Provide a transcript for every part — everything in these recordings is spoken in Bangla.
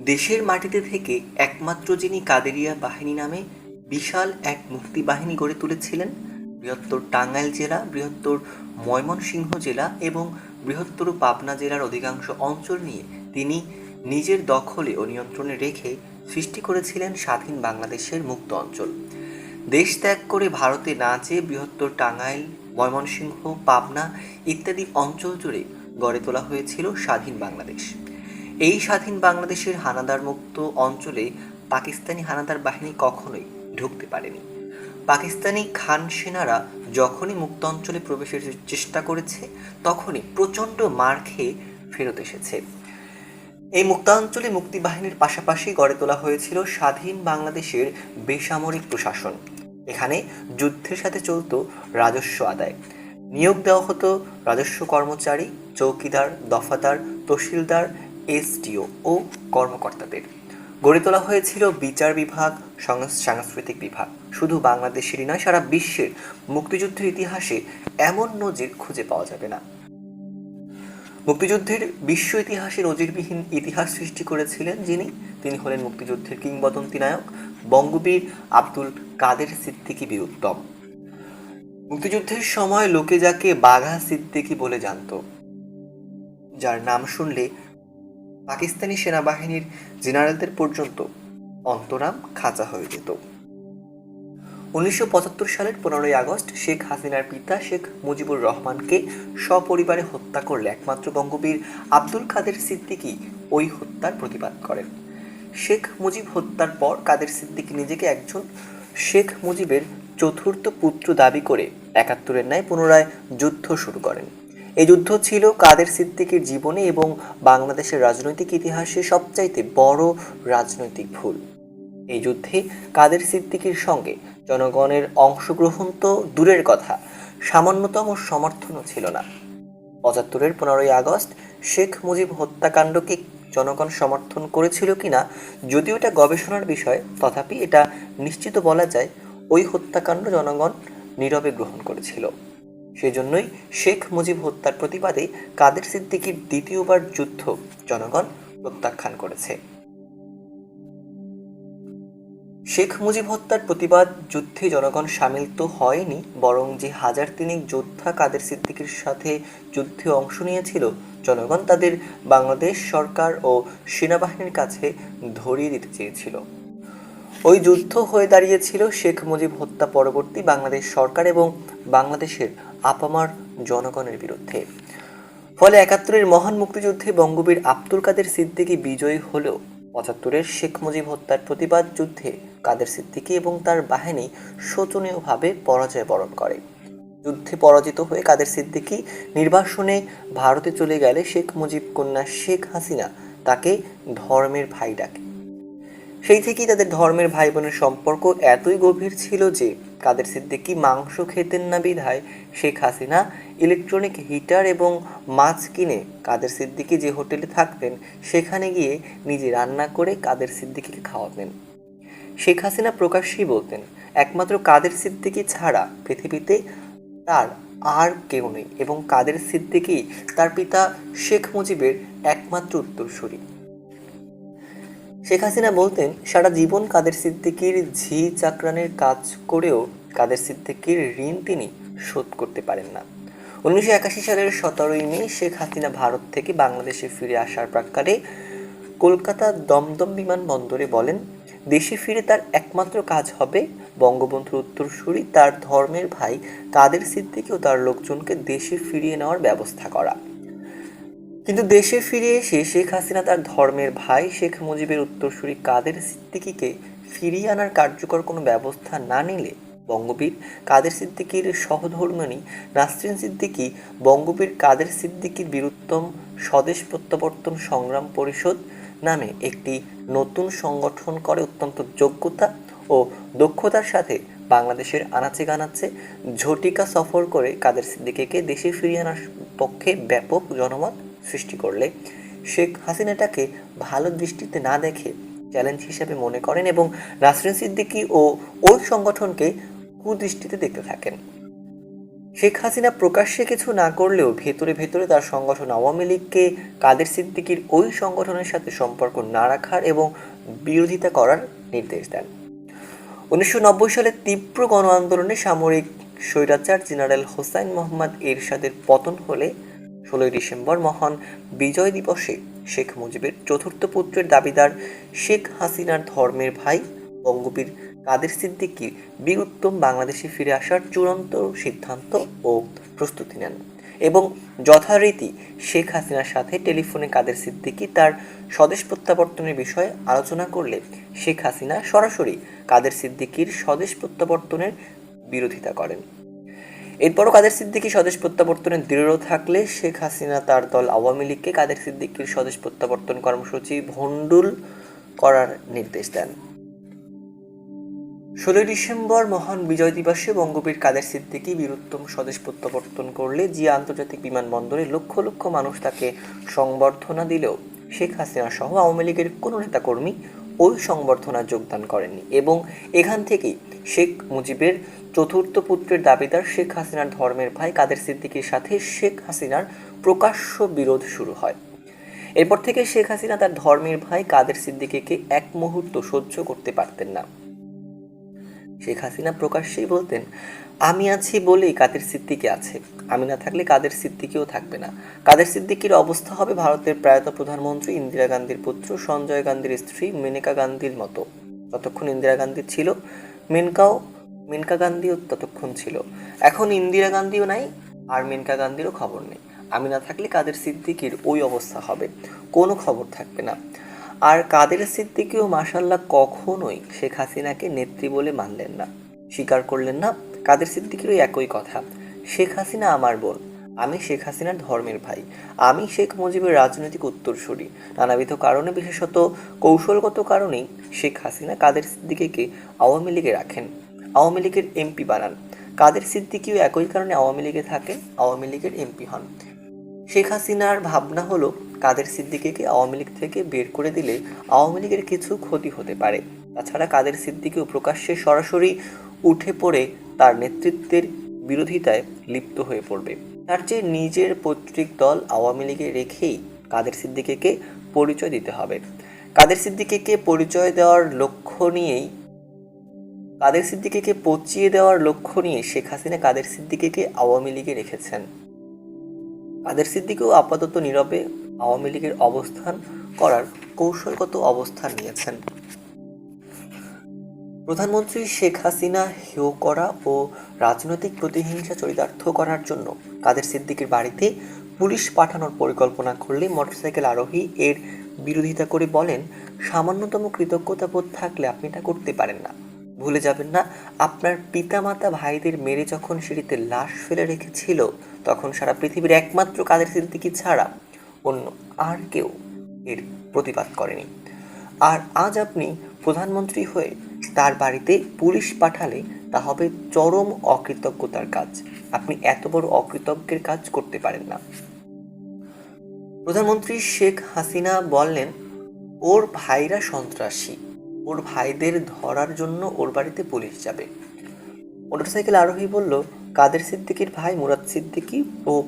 দেশের মাটিতে থেকে একমাত্র যিনি কাদেরিয়া বাহিনী নামে বিশাল এক মুক্তি বাহিনী গড়ে তুলেছিলেন, বৃহত্তর টাঙ্গাইল জেলা, বৃহত্তর ময়মনসিংহ জেলা এবং বৃহত্তর পাবনা জেলার অধিকাংশ অঞ্চল নিয়ে তিনি নিজের দখলে ও নিয়ন্ত্রণে রেখে সৃষ্টি করেছিলেন স্বাধীন বাংলাদেশের মুক্ত অঞ্চল। দেশ ত্যাগ করে ভারতে না চেয়ে বৃহত্তর টাঙ্গাইল, ময়মনসিংহ, পাবনা ইত্যাদি অঞ্চল জুড়ে গড়ে তোলা হয়েছিল স্বাধীন বাংলাদেশ। এই স্বাধীন বাংলাদেশের হানাদার মুক্ত অঞ্চলে পাকিস্তানি হানাদার বাহিনী কখনোই ঢুকতে পারেনি। পাকিস্তানি খান সেনারা যখনই মুক্ত অঞ্চলে প্রবেশের চেষ্টা করেছে, তখনই প্রচণ্ড মার খেয়ে ফেরত এসেছে। এই মুক্তাঞ্চলে মুক্তিবাহিনীর পাশাপাশি গড়ে তোলা হয়েছিল স্বাধীন বাংলাদেশের বেসামরিক প্রশাসন। এখানে যুদ্ধের সাথে চলত রাজস্ব আদায়। নিয়োগ দেওয়া হতো রাজস্ব কর্মচারী, চৌকিদার, দফাদার, তহসিলদার এসডিও ও কর্মকর্তাদের। গড়ে তোলা হয়েছিল বিচার বিভাগ সাংস্কৃতিক বিভাগ। শুধু বাংলাদেশেরই নয়, সারা বিশ্বের মুক্তিযুদ্ধের ইতিহাসে এমন নজির খুঁজে পাওয়া যাবে না। মুক্তিযুদ্ধের বিশ্ব ইতিহাসে নজিরবিহীন ইতিহাস সৃষ্টি করেছিলেন যিনি। তিনি হলেন মুক্তিযুদ্ধের কিংবদন্তি নায়ক বঙ্গবীর আব্দুল কাদের সিদ্দিকী বীরুত্তম। মুক্তিযুদ্ধের সময় লোকে যাকে বাঘা সিদ্দিকী বলে জানতো, যার নাম শুনলে পাকিস্তানি সেনাবাহিনীর জেনারেলদের পর্যন্ত অন্তরাম খাঁচা হয়ে যেত। উনিশশো পঁচাত্তর সালের পনেরোই আগস্ট শেখ হাসিনার পিতা শেখ মুজিবুর রহমানকে সপরিবারে হত্যা করলে একমাত্র বঙ্গবীর আব্দুল কাদের সিদ্দিকী ওই হত্যার প্রতিবাদ করেন। শেখ মুজিব হত্যার পর কাদের সিদ্দিকী নিজেকে একজন শেখ মুজিবের চতুর্থ পুত্র দাবি করে একাত্তরের ন্যায় পুনরায় যুদ্ধ শুরু করেন। এই যুদ্ধ ছিল কাদের সিদ্দিকীর জীবনে এবং বাংলাদেশের রাজনৈতিক ইতিহাসে সবচাইতে বড় রাজনৈতিক ভুল। এই যুদ্ধে কাদের সিদ্দিকির সঙ্গে জনগণের অংশগ্রহণ তো দূরের কথা, সামান্যতম সমর্থনও ছিল না। পঁচাত্তরের পনেরোই আগস্ট শেখ মুজিব হত্যাকাণ্ডকে জনগণ সমর্থন করেছিল কিনা, যদিও এটা গবেষণার বিষয়, তথাপি এটা নিশ্চিত বলা যায় ওই হত্যাকাণ্ড জনগণ নীরবে গ্রহণ করেছিল। সেজন্যই শেখ মুজিব হত্যার প্রতিবাদে কাদের সিদ্দিকীর দ্বিতীয়বার যুদ্ধ জনগণ প্রত্যাখ্যান করেছে। শেখ মুজিব হত্যার প্রতিবাদ যুদ্ধে জনগণ সামিল তো হয়নি, বরং যে হাজার তিনেক যোদ্ধা কাদের সিদ্দিকীর সাথে যুদ্ধে অংশ নিয়েছিল, জনগণ তাদের বাংলাদেশ সরকার ও সেনাবাহিনীর কাছে ধরিয়ে দিতে চেয়েছিল। ওই যুদ্ধ হয়ে দাঁড়িয়েছিল শেখ মুজিব হত্যা পরবর্তী বাংলাদেশ সরকার এবং বাংলাদেশের আপামার জনগণের বিরুদ্ধে। ফলে একাত্তরের মহান মুক্তিযুদ্ধে বঙ্গবীর আব্দুল কাদের সিদ্দিকী বিজয়ী হলেও পঁচাত্তরের শেখ মুজিব হত্যার প্রতিবাদ যুদ্ধে কাদের সিদ্দিকী এবং তার বাহিনী শোচনীয়ভাবে পরাজয় বরণ করে। যুদ্ধে পরাজিত হয়ে কাদের সিদ্দিকী নির্বাসনে ভারতে চলে গেলে শেখ মুজিব কন্যা শেখ হাসিনা তাকে ধর্মের ভাই ডাকে। সেই থেকেই তাদের ধর্মের ভাই বোনের সম্পর্ক এতই গভীর ছিল যে কাদের সিদ্দিকী মাংস খেতেন না বিধায় শেখ হাসিনা ইলেকট্রনিক হিটার এবং মাছ কিনে কাদের সিদ্দিকি যে হোটেলে থাকতেন, সেখানে গিয়ে নিজে রান্না করে কাদের সিদ্দিকীকে খাওয়াতেন। শেখ হাসিনা প্রকাশ্যেই বলতেন, একমাত্র কাদের সিদ্দিকী ছাড়া পৃথিবীতে তার আর কেউ নেই এবং কাদের সিদ্দিকী তার পিতা শেখ মুজিবের একমাত্র উত্তরসূরি। শেখ হাসিনা বলতেন, সারা জীবন কাদের সিদ্দিকীর ঝি চাকরানের কাজ করেও কাদের সিদ্দিকীর ঋণ তিনি শোধ করতে পারেন না। উনিশশো একাশি সালের সতেরোই মে শেখ হাসিনা ভারত থেকে বাংলাদেশে ফিরে আসার প্রাক্কালে কলকাতা দমদম বিমানবন্দরে বলেন, দেশে ফিরে তার একমাত্র কাজ হবে বঙ্গবন্ধুর উত্তরসূরি, তার ধর্মের ভাই কাদের সিদ্দিকি ও তার লোকজনকে দেশে ফিরিয়ে নেওয়ার ব্যবস্থা করা। কিন্তু দেশে ফিরে এসে শেখ হাসিনা তার ধর্মের ভাই শেখ মুজিবের উত্তরসূরি কাদের সিদ্দিকীকে ফিরিয়ে আনার কার্যকর কোনো ব্যবস্থা না নিলে বঙ্গবীর, কাদের সিদ্দিকির সহধর্মিণী নাসরিন সিদ্দিকী, বঙ্গবীর কাদের সিদ্দিকির বীরুত্তম স্বদেশ প্রত্যাবর্তন সংগ্রাম পরিষদ নামে একটি নতুন সংগঠন করে অত্যন্ত যোগ্যতা ও দক্ষতার সাথে বাংলাদেশের আনাচে গানাচে ঝটিকা সফর করে কাদের সিদ্দিকিকে দেশে ফিরিয়ে আনার পক্ষে ব্যাপক জনমত সৃষ্টি করলে শেখ হাসিনাটাকে ভালো দৃষ্টিতে না দেখে চ্যালেঞ্জ হিসেবে মনে করেন এবং নাসরিন সিদ্দিকী ও ওই সংগঠনকে কুদৃষ্টিতে দেখতে থাকেন। শেখ হাসিনা প্রকাশ্যে কিছু না করলেও ভেতরে ভেতরে তার সংগঠন আওয়ামী লীগকে কাদের সিদ্দিকির ওই সংগঠনের সাথে সম্পর্ক না রাখার এবং বিরোধিতা করার নির্দেশ দেন। উনিশশো নব্বই সালে তীব্র গণ আন্দোলনে সামরিক স্বৈরাচার জেনারেল হোসাইন মোহাম্মদ এরশাদের পতন হলে ষোলোই ডিসেম্বর মহান বিজয় দিবসে শেখ মুজিবের চতুর্থ পুত্রের দাবিদার শেখ হাসিনার ধর্মের ভাই বঙ্গবীর কাদের সিদ্দিকীর বীরুত্তম বাংলাদেশে ফিরে আসার চূড়ান্ত সিদ্ধান্ত ও প্রস্তুতি নেন। এবং যথারীতি শেখ হাসিনার সাথে টেলিফোনে কাদের সিদ্দিকি তার স্বদেশ প্রত্যাবর্তনের বিষয়ে আলোচনা করলে শেখ হাসিনা সরাসরি কাদের সিদ্দিকীর স্বদেশ প্রত্যাবর্তনের বিরোধিতা করেন। এরপরও কাদের সিদ্দিকী স্বদেশ প্রত্যাবর্তনে দৃঢ় থাকলে শেখ হাসিনা তার দল আওয়ামী লীগকে কাদের সিদ্দিকীর স্বদেশ প্রত্যাবর্তন কর্মসূচি ভণ্ডুল করার নির্দেশ দেন? ষোলোই ডিসেম্বর মহান বিজয় দিবসে বঙ্গবীর কাদের সিদ্দিকী বীরুত্তম স্বদেশ প্রত্যাবর্তন করলে জিয়া আন্তর্জাতিক বিমানবন্দরে লক্ষ লক্ষ মানুষ তাকে সংবর্ধনা দিলেও শেখ হাসিনা সহ আওয়ামী লীগের কোনো নেতাকর্মী ওই সংবর্ধনা যোগদান করেননি এবং এখান থেকেই শেখ মুজিবের চতুর্থ পুত্রের দাবিদার শেখ হাসিনার ধর্মের ভাই কাদের সিদ্দিকীর সাথে শেখ হাসিনার প্রকাশ্য বিরোধ শুরু হয়। এরপর থেকে শেখ হাসিনা তার ধর্মের ভাই কাদের সিদ্দিকীকে এক মুহূর্ত সহ্য করতে পারতেন না। শেখ হাসিনা প্রকাশ্যেই বলতেন, আমি আছি বলেই কাদের সিদ্দিকি আছে। আমি না থাকলে কাদের সিদ্দিকিও থাকবে না। কাদের সিদ্দিকির অবস্থা হবে ভারতের প্রয়াত প্রধানমন্ত্রী ইন্দিরা গান্ধীর পুত্র, সঞ্জয় গান্ধীর স্ত্রী, মেনকা গান্ধীর মতো। ততক্ষণ ইন্দিরা গান্ধী ছিল, মেনকাও, মেনকা গান্ধীও ততক্ষণ ছিল। এখন ইন্দিরা গান্ধীও নাই, আর মেনকা গান্ধীরও খবর নেই। আমি না থাকলে কাদের সিদ্দিকির ওই অবস্থা হবে, কোনো খবর থাকবে না। আর কাদের সিদ্দিকিও মাসাল্লাহ কখনোই শেখ হাসিনাকে নেত্রী বলে মানলেন না। স্বীকার করলেন না, কাদের সিদ্দিকিরও একই কথা। শেখ হাসিনা আমার বোন। আমি শেখ হাসিনার ধর্মের ভাই। আমি শেখ মুজিবের রাজনৈতিক উত্তরসূরি। নানাবিধ কারণে, বিশেষত কৌশলগত কারণেই শেখ হাসিনা কাদের সিদ্দিকিকে আওয়ামী লীগে রাখেন, আওয়ামী লীগের এমপি বানান। কাদের সিদ্দিকিও একই কারণে আওয়ামী লীগে থাকেন, আওয়ামী লীগের এমপি হন। শেখ হাসিনার ভাবনা হলো, কাদের সিদ্দিকিকে আওয়ামী লীগ থেকে বের করে দিলে আওয়ামী লীগের কিছু ক্ষতি হতে পারে। তাছাড়া কাদের সিদ্দিকিও প্রকাশ্যে সরাসরি উঠে পড়ে তার নেতৃত্বের বিরোধিতায় লিপ্ত হয়ে পড়বে। তার চেয়ে নিজের পৈতৃক দল আওয়ামী লীগে রেখেই কাদের সিদ্দিকিকে পরিচয় দিতে হবে। কাদের সিদ্দিকিকে পরিচয় দেওয়ার লক্ষ্য নিয়েই, কাদের সিদ্দিকিকে পচিয়ে দেওয়ার লক্ষ্য নিয়ে শেখ হাসিনা কাদের সিদ্দিকিকে আওয়ামী লীগে রেখেছেন? কাদের সিদ্দিকও আপাতত নীরবে আওয়ামী লীগের অবস্থান করার কৌশলগত অবস্থান নিয়েছেন। প্রধানমন্ত্রী শেখ হাসিনা হেয় করা ও রাজনৈতিক প্রতিহিংসা চরিতার্থ করার জন্য কাদের সিদ্দিকের বাড়িতে পুলিশ পাঠানোর পরিকল্পনা করলে মোটরসাইকেল আরোহী এর বিরোধিতা করে বলেন, সামান্যতম কৃতজ্ঞতাবোধ থাকলে আপনি এটা করতে পারেন না। ভুলে যাবেন না, আপনার পিতামাতা ভাইদের মেরে যখন সিঁড়িতে লাশ ফেলে রেখেছিল, তখন সারা পৃথিবীর একমাত্র কাদের সিদ্দিকি ছাড়া অন্য আর কেউ এর প্রতিবাদ করেনি। আর আজ আপনি প্রধানমন্ত্রী হয়ে তার বাড়িতে পুলিশ পাঠালে তা হবে চরম অকৃতজ্ঞতার কাজ। আপনি এত বড় অকৃতজ্ঞের কাজ করতে পারেন না। প্রধানমন্ত্রী শেখ হাসিনা বললেন, ওর ভাইরা সন্ত্রাসী। ওর ভাইদের ধরার জন্য ওর বাড়িতে পুলিশ যাবে। মোটরসাইকেল আরোহী বলল, কাদের সিদ্দিকির ভাই? মুরাদ সিদ্দিকি ও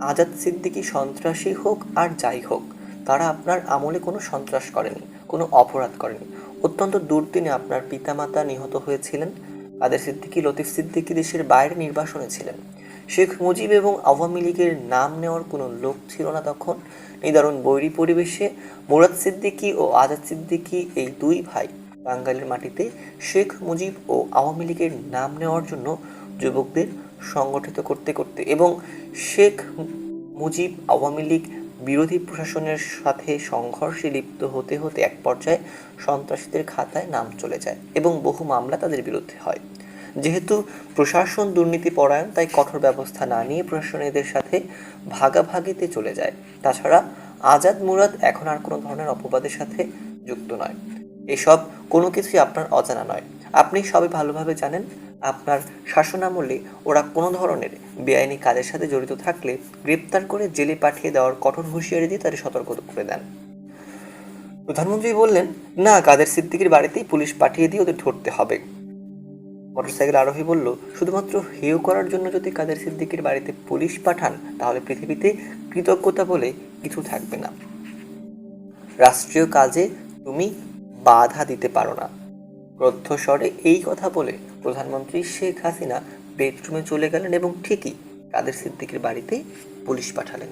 আজাদ সিদ্দিকি সন্ত্রাসী হোক আর যাই হোক, তারা আপনার আমলে কোনো সন্ত্রাস করেনি, কোনো অপরাধ করেনি। অত্যন্ত দুর্দিনে আপনার পিতামাতা নিহত হয়েছিলেন। কাদের সিদ্দিকি, লতিফ সিদ্দিকি দেশের বাইরে নির্বাসনে ছিলেন। শেখ মুজিব এবং আওয়ামী লীগের নাম নেওয়ার কোনো লোক ছিল না তখন। নিদারুণ বৈরী পরিবেশে মুরাদ সিদ্দিকি ও আজাদ সিদ্দিকি এই দুই ভাই বাঙালির মাটিতে শেখ মুজিব ও আওয়ামী লীগের নাম নেওয়ার জন্য যুবকদের সংগঠিত করতে করতে এবং শেখ মুজিব আওয়ামী লীগ বিরোধী প্রশাসনের সাথে সংঘর্ষে লিপ্ত হতে হতে এক পর্যায়ে সন্ত্রাসীদের খাতায় নাম চলে যায় এবং বহু মামলা তাদের বিরুদ্ধে হয়। যেহেতু প্রশাসন দুর্নীতি পরায়ণ, তাই কঠোর ব্যবস্থা না নিয়ে প্রশাসন এদের সাথে ভাগাভাগিতে চলে যায়। তাছাড়া আজাদ মুরাদ এখন আর কোনো ধরনের অপবাদের সাথে যুক্ত নয়। এসব কোনো কিছুই আপনার অজানা নয়। আপনি সবই ভালোভাবে জানেন। আপনার শাসনামলে ওরা কোনো ধরনের বেআইনি কাজের সাথে জড়িত থাকলে গ্রেপ্তার করে জেলে পাঠিয়ে দেওয়ার কঠোর হুঁশিয়ারি দিয়ে তাদের সতর্ক করে দেন। প্রধানমন্ত্রী বললেন, না, কাদের সিদ্দিকির বাড়িতেই পুলিশ পাঠিয়ে দিয়ে ওদের ধরতে হবে। মোটরসাইকেল আরোহী বলল, শুধুমাত্র হেয় করার জন্য যদি কাদের সিদ্দিকির বাড়িতে পুলিশ পাঠান, তাহলে পৃথিবীতে কৃতজ্ঞতা বলে কিছু থাকবে না। রাষ্ট্রীয় কাজে তুমি বাধা দিতে পারো না। ক্রদ্ধস্বরে এই কথা বলে প্রধানমন্ত্রী শেখ হাসিনা বেডরুমে চলে গেলেন এবং ঠিকই কাদের সিদ্দিকের বাড়িতে পুলিশ পাঠালেন।